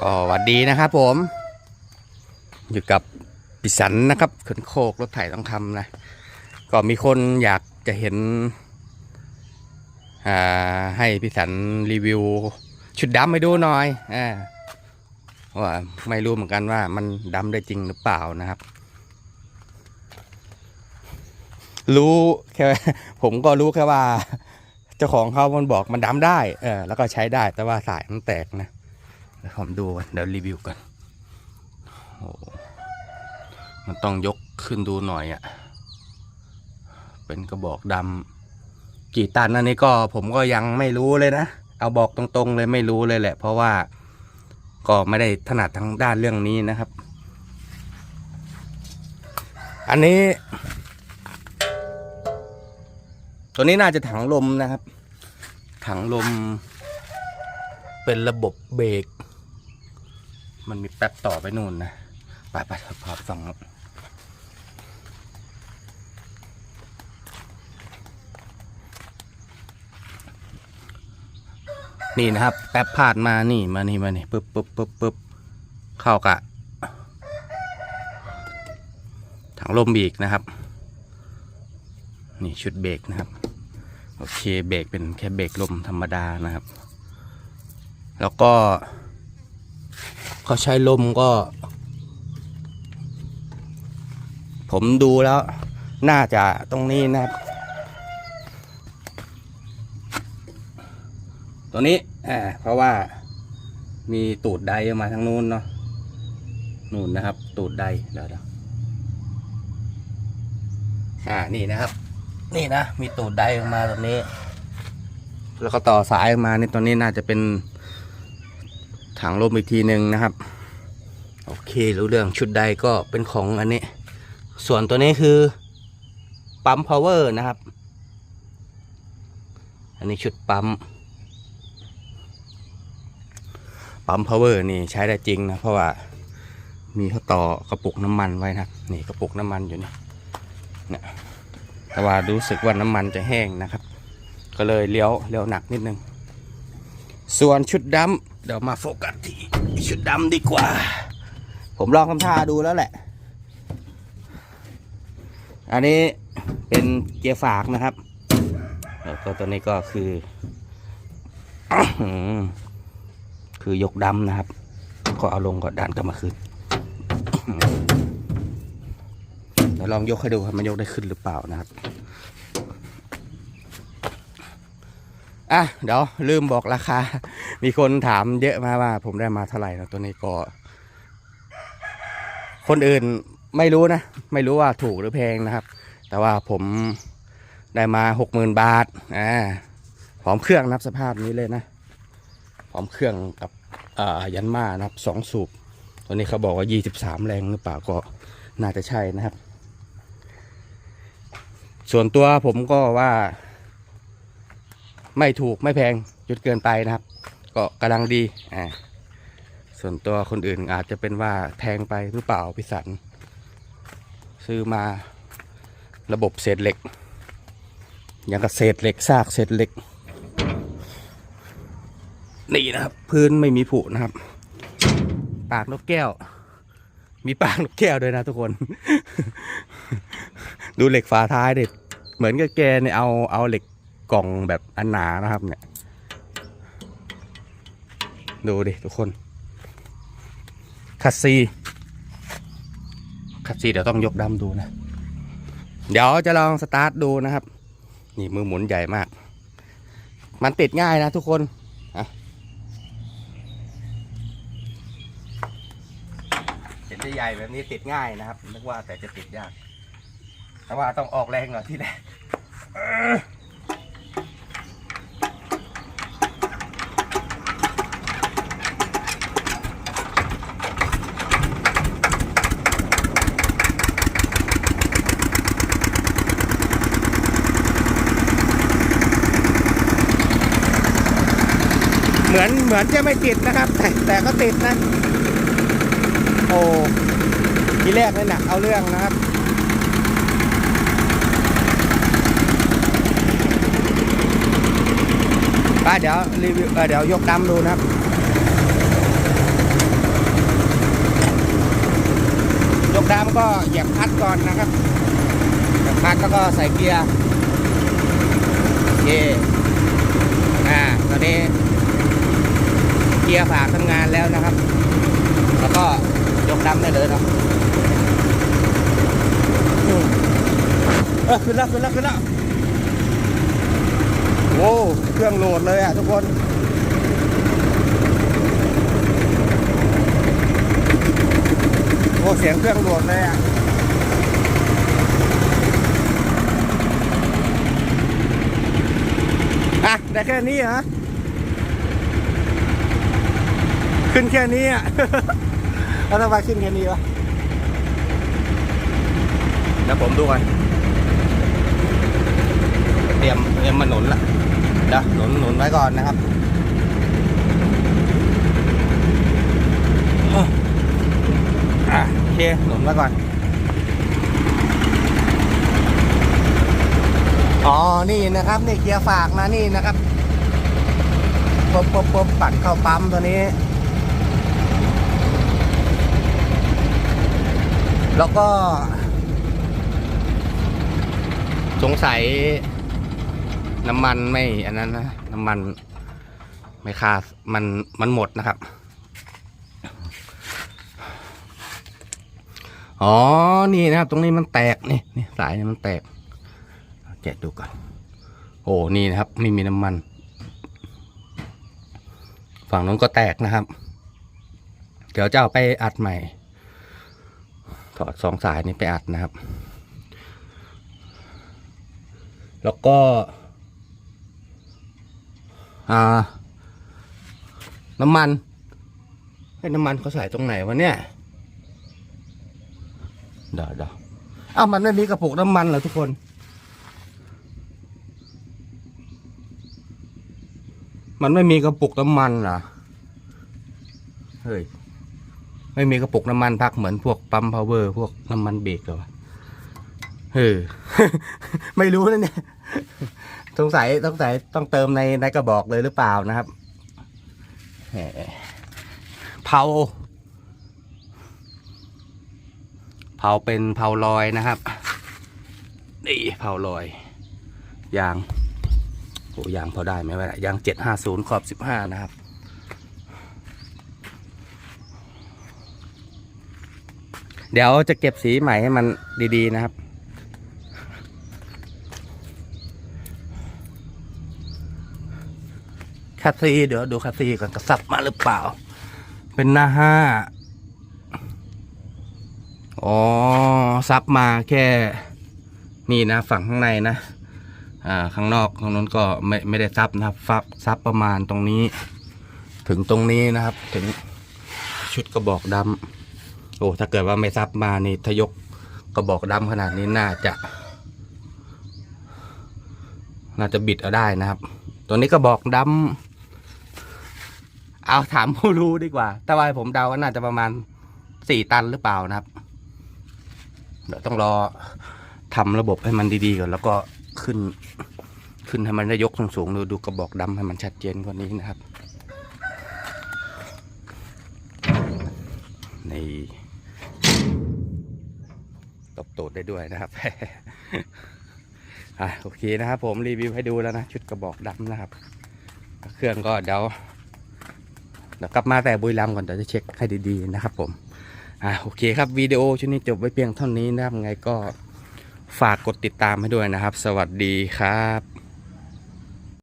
ก็หวัดดีนะครับผม อยู่กับปิสันนะครับขนโคกรถไถต้องคำนะก็มีคนอยากจะเห็นให้พิสันรีวิว ชุดดำให้ดูหน่อยอว่าไม่รู้เหมือนกันว่ามันดำได้จริงหรือเปล่านะครับ รู้แค่ผมก็รู้แค่ว่า เจ้าของเขามันบอกมันดำได้ เออแล้วก็ใช้ได้แต่ว่าสายมันแตกนะ ผมดูก่อนเดี๋ยวรีวิวกันโอ้มันต้องยกขึ้นดูหน่อยอะ่ะ เป็นกระบอกดำกี่ตันอันนี้ก็ผมก็ยังไม่รู้เลยนะ เอาบอกตรงๆเลยไม่รู้เลยแหละ เพราะว่าก็ไม่ได้ถนัดทางด้านเรื่องนี้นะครับ อันนี้ ตัวนี้น่าจะถังลมนะครับ ถังลมเป็นระบบเบรก มันมีแป๊บต่อไปนู่นนะไปไปพาไปฟังนี่นะครับ แป๊บพาดมานี่มานี่มานี่ปึ๊บปึ๊บปึ๊บปึ๊บเข้ากะถังลมบีกนะครับ นี่ชุดเบรกนะครับ โอเคเบรกเป็นแค่เบรกลมธรรมดานะครับ แล้วก็ เขาใช้ลมก็ ผมดูแล้ว น่าจะตรงนี้นะครับ ตัวนี้อ่าเพราะว่ามีตูดไดมาทางนู้นเนาะนู่นนะครับ ตูดไดเดี๋ยวเดี๋ยวอ่านี่นะครับ นี่นะ มีตูดไดออกมาตรงนี้ แล้วก็ต่อสายออกมาในตัวนี้น่าจะเป็น ถังลมอีกทีหนึ่งนะครับ โอเครู้เรื่องชุดใดก็เป็นของอันนี้ ส่วนตัวนี้คือปั๊มพาวเวอร์นะครับ อันนี้ชุดปั๊ม ปั๊มพาวเวอร์นี่ใช้ได้จริงนะ เพราะว่ามีเขาต่อกระปุกน้ำมันไว้นะครับนี่กระปุกน้ำมันอยู่นี่เนี่ยแต่ว่ารู้สึกว่าน้ำมันจะแห้งนะครับ ก็เลยเลี้ยวเลี้ยวหนักนิดนึง ส่วนชุดดำ เดี๋ยวมาโฟกัสที่ชุดดำดีกว่า ผมลองทำท่าดูแล้วแหละ อันนี้เป็นเกียร์ฝากนะครับ แล้วก็ตัวนี้ก็คือ คือยกดำนะครับ ก็เอาลงก่อนดันกลับมาคืนเดี๋ยวลองยกให้ดูครับมันยกได้ขึ้นหรือเปล่านะครับ อะเดี๋ยวลืมบอกราคา มีคนถามเยอะมาว่า ผมได้มาเท่าไหร่นะตัวนี้ก็ คนอื่นไม่รู้นะ ไม่รู้ว่าถูกหรือแพงนะครับ แต่ว่าผมได้มาหกหมื่นบาทอ่าพร้อมเครื่องนับสภาพนี้เลยนะพร้อมเครื่องกับอ่ยันมานะครับสองสูบตัวนี้เขาบอกว่ายี่สิบสามแรงหรือเปล่าก็น่าจะใช่นะครับ ส่วนตัวผมก็ว่า ไม่ถูกไม่แพงจนเกินไปนะครับ ก็กำลังดีอ่าส่วนตัวคนอื่นอาจจะเป็นว่าแพงไปหรือเปล่าพิสัน ซื้อมาระบบเศษเหล็ก อย่างกับเศษเหล็กซากเศษเหล็ก นี่นะครับ พื้นไม่มีผุนะครับ ปากนกแก้ว มีปากนกแก้วด้วยนะทุกคน ดูเหล็กฝาท้ายดิเหมือนกับแกเนี่ยเอาเอาเหล็ก กล่องแบบอันหนานะครับ เนี่ย ดูดิทุกคน คัสซี คัสซีเดี๋ยวต้องยกดำดูนะ เดี๋ยวจะลองสตาร์ทดูนะครับ นี่มือหมุนใหญ่มาก มันติดง่ายนะทุกคนเห็นใหญ่แบบนี้ติดง่ายนะครับนึกว่าแต่จะติดยาก แต่ว่าต้องออกแรงหน่อยที่แรก มือนเหมือนจะไม่ติดนะครับแต่แต่ก็ติดนะ โอ้ทีแรกนี่หนักเอาเรื่องนะครับป้าเดี๋ยวรีวิวเดี๋ยวยกดำดูนะครับ ยกดำก็เหยียบพัดก่อนนะครับพัดแล้วก็ใส่เกียร์เย่ เกียร์ฝากทำงานแล้วนะครับ แล้วก็ยกดำได้เลยเนาะเออขึ้นแล้วขึ้นแล้วขึ้นแล้วโว้เครื่องโหลดเลยอะทุกคนโอ้เสียงเครื่องโหลดเลยอะอะได้แค่นี้เหรอ ขึ้นแค่นี้อะแล้วทำไมขึ้นแค่นี้วะเดี๋ยวผมดูกันเตรียมเตรียมมาหนุนละเดี๋ยวหนุนหนุนไว้ก่อนนะครับอะโอเคหนุนไว้ก่อน อ๋อ นี่นะครับ นี่เกียร์ฝากนะนี่นะครับปุ๊บปุ๊บปุ๊บปัดเข้าปั๊มตัวนี้ แล้วก็ สงสัยน้ำมันไม่ อันนั้นนะ น้ำมันไม่ค่ามันมันหมดนะครับ อ๋อ นี่นะครับ ตรงนี้มันแตกนี่นี่สายนี่มันแตกแกะดูก่อน โอ้ นี่นะครับ ไม่มีน้ำมัน ฝั่งนู้นก็แตกนะครับ เดี๋ยวจะเอาไปอัดใหม่ ถอดสองสายนี้ไปอัดนะครับ แล้วก็อ่าน้ำมันให้น้ำมันเขาใส่ตรงไหนวะเนี่ยเดี๋ยวเดี๋ยวอ้าวมันไม่มีกระปุกน้ำมันเหรอทุกคนมันไม่มีกระปุกน้ำมันเหรอ เฮ้ย ไม่มีกระปุกน้ำมันพักเหมือนพวกปั๊มพาวเวอร์พวกน้ำมันเบรกหรอวะเฮ้ยไม่รู้นะเนี่ยสงสัยสงสัยต้องเติมในในกระบอกเลยหรือเปล่านะครับเผาเผาเป็นเผาลอยนะครับนี่เผาลอย ยางโอ้ยางพอได้ไหมวะยางเจ็ดห้าศูนย์ขอบสิบห้านะครับ เดี๋ยวจะเก็บสีใหม่ให้มันดีๆนะครับคัสซีเดี๋ยวดูคัสซีก่อนกระสับมาหรือเปล่า เป็นหน้าห้าอ๋อซับมาแค่นี่นะฝั่งข้างในนะ อ่าข้างนอกตรงนู้นก็ไม่ไม่ได้ซับนะครับซับซับประมาณตรงนี้ ถึงตรงนี้นะครับ ถึงชุดกระบอกดำ โอ้ถ้าเกิดว่าไม่ซับมานี่ทยกกระบอกดำขนาดนี้น่าจะ น่าจะบิดเอาได้นะครับ ตัวนี้กระบอกดำเอาถามผู้รู้ดีกว่า แต่ว่าผมเดาว่าน่าจะประมาณสี่ตันหรือเปล่านะครับ เดี๋ยวต้องรอทำระบบให้มันดีๆก่อนแล้วก็ขึ้น ขึ้นให้มันได้ยกสูงๆดูดูกระบอกดำให้มันชัดเจนกว่านี้นะครับนี่ ตบโตดได้ด้วยนะครับอะโอเคนะครับ ผมรีวิวให้ดูแล้วนะ ชุดกระบอกดำนะครับ เครื่องก็เดี๋ยวเดี๋ยวกลับมาแต่บุรีรัมก่อนเดี๋ยวจะเช็คให้ดีๆนะครับ ผมอะโอเคครับวิดีโอชุดนี้จบไว้เพียงเท่านี้นะครับไงก็ฝากกดติดตามให้ด้วยนะครับ สวัสดีครับ